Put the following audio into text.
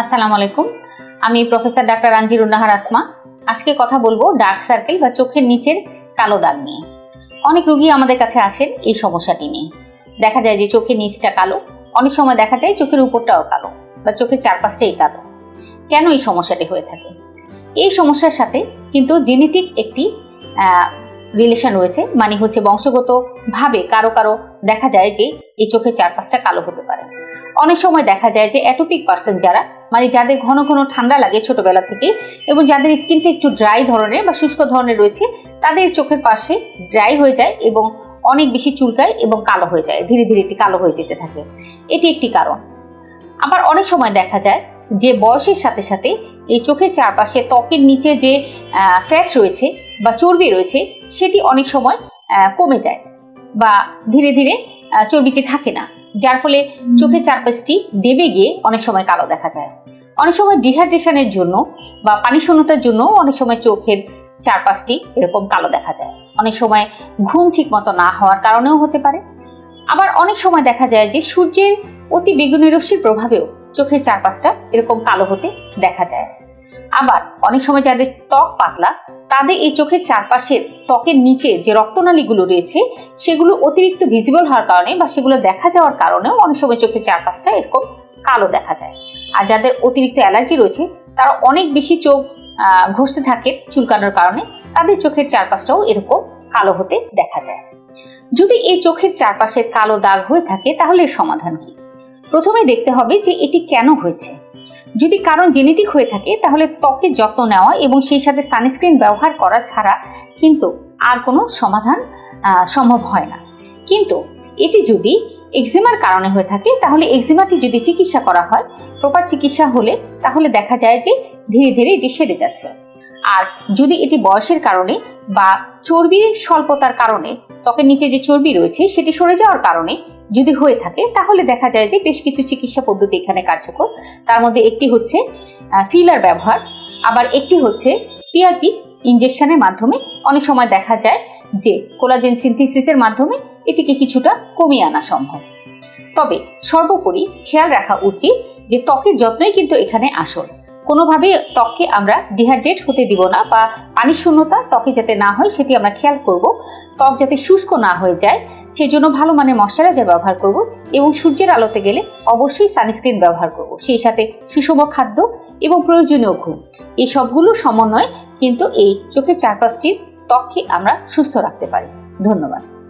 আসসালামু আলাইকুম। আমি প্রফেসর ডাক্তার রানজির উন্নাহার আসমা। আজকে কথা বলব ডার্ক সার্কেল বা চোখের নিচের কালো দাগ নিয়ে। অনেক রোগী আমাদের কাছে আসেন এই সমস্যাটি নিয়ে। দেখা যায় যে চোখের নিচটা কালো। অনেক সময় দেখা যায় চোখের উপরটাও কালো বা চোখের চারপাশটাই কালো। কেন এই সমস্যাটি হয়ে থাকে? এই সমস্যার সাথে কিন্তু জেনেটিক একটি রিলেশন রয়েছে। মানে হচ্ছে বংশগতভাবে কারও কারও দেখা যায় যে এই চোখের চারপাশটা কালো হতে পারে। অনেক সময় দেখা যায় যে অ্যাটোপিক পার্সন যারা মানে যাদের ঘন ঘন ঠান্ডা লাগে ছোটবেলা থেকে এবং যাদের স্কিনটা একটু ড্রাই ধরনের বা শুষ্ক ধরনের রয়েছে, তাদের চোখের পাশে ড্রাই হয়ে যায় এবং অনেক বেশি চুলকায় এবং কালো হয়ে যায়। ধীরে ধীরে এটি কালো হয়ে যেতে থাকে। এটি একটি কারণ। আবার অনেক সময় দেখা যায় যে বয়সের সাথে সাথে এই চোখের চারপাশে ত্বকের নিচে যে ফ্যাট রয়েছে বা চর্বি রয়েছে, সেটি অনেক সময় কমে যায় বা ধীরে ধীরে চর্বিতে থাকে না। যার ফলে চোখের চারপাশটি ডেবে গিয়ে অনেক সময় কালো দেখা যায়। অনেক সময় ডিহাইড্রেশনের জন্য বা পানি শূন্যতার জন্য অনেক সময় চোখের চারপাশটি এরকম কালো দেখা যায়। অনেক সময় ঘুম ঠিক মতো না হওয়ার কারণেও হতে পারে। আবার অনেক সময় দেখা যায় যে সূর্যের অতি বেগুনি রশ্মির প্রভাবেও চোখের চারপাশটা এরকম কালো হতে দেখা যায়। আবার অনেক সময় যাদের ত্বক পাতলা, তাদের এই চোখের চারপাশের ত্বকের নিচে যে রক্তনালীগুলো রয়েছে, সেগুলো অতিরিক্ত ভিজিবল হওয়ার কারণে বা সেগুলো দেখা যাওয়ার কারণেও অনেক সময় চোখের চারপাশটা এরকম কালো দেখা যায়। আর যাদের অতিরিক্ত অ্যালার্জি রয়েছে, তারা অনেক বেশি চোখ ঘষতে থাকে চুলকানোর কারণে, তাদের চোখের চারপাশটাও এরকম কালো হতে দেখা যায়। যদি এই চোখের চারপাশে কালো দাগ হয়ে থাকে, তাহলে সমাধান কি? প্রথমে দেখতে হবে যে এটি কেন হয়েছে। যদি কারণ জেনেটিক হয়ে থাকে, তাহলে ত্বকের যত্ন নেওয়া এবং সেই সাথে সানস্ক্রিন ব্যবহার করা ছাড়া কিন্তু আর কোনো সমাধান সম্ভব হয় না। কিন্তু এটি যদি এক্সিমার কারণে হয়ে থাকে, তাহলে এক্সিমাটি যদি চিকিৎসা করা হয় প্রপার চিকিৎসা হলে, তাহলে দেখা যায় যে ধীরে ধীরে এটি সেরে যাচ্ছে। আর যদি এটি বয়সের কারণে বা চর্বির স্বল্পতার কারণে, ত্বকের নিচে যে চর্বি রয়েছে সেটি সরে যাওয়ার কারণে যদি হয়ে থাকে, তাহলে দেখা যায় যে বেশ কিছু চিকিৎসা পদ্ধতি এখানে কার্যকর। তার মধ্যে একটি হচ্ছে ফিলার ব্যবহার, আবার একটি হচ্ছে পিআরপি ইনজেকশনের মাধ্যমে। অনেক সময় দেখা যায় যে কোলাজেন সিনথেসিসের মাধ্যমে এটিকে কিছুটা কমিয়ে আনা সম্ভব। তবে সর্বোপরি খেয়াল রাখা উচিত যে ত্বকের যত্নই কিন্তু এখানে আসল। কোনোভাবে ত্বককে আমরা ডিহাইড্রেট হতে দিব না বা পানি শূন্যতা ত্বকে যাতে না হয়, সেটি আমরা খেয়াল করব। ত্বক যাতে শুষ্ক না হয়ে যায়, সেজন্য ভালো মানের ময়শ্চারাইজার ব্যবহার করব এবং সূর্যের আলোতে গেলে অবশ্যই সানস্ক্রিন ব্যবহার করব। সেই সাথে সুষম খাদ্য এবং প্রয়োজনীয় ঘুম। এই সবগুলো সমন্বয়ে কিন্তু এই চোখের চারপাশটির ত্বককে আমরা সুস্থ রাখতে পারি। ধন্যবাদ।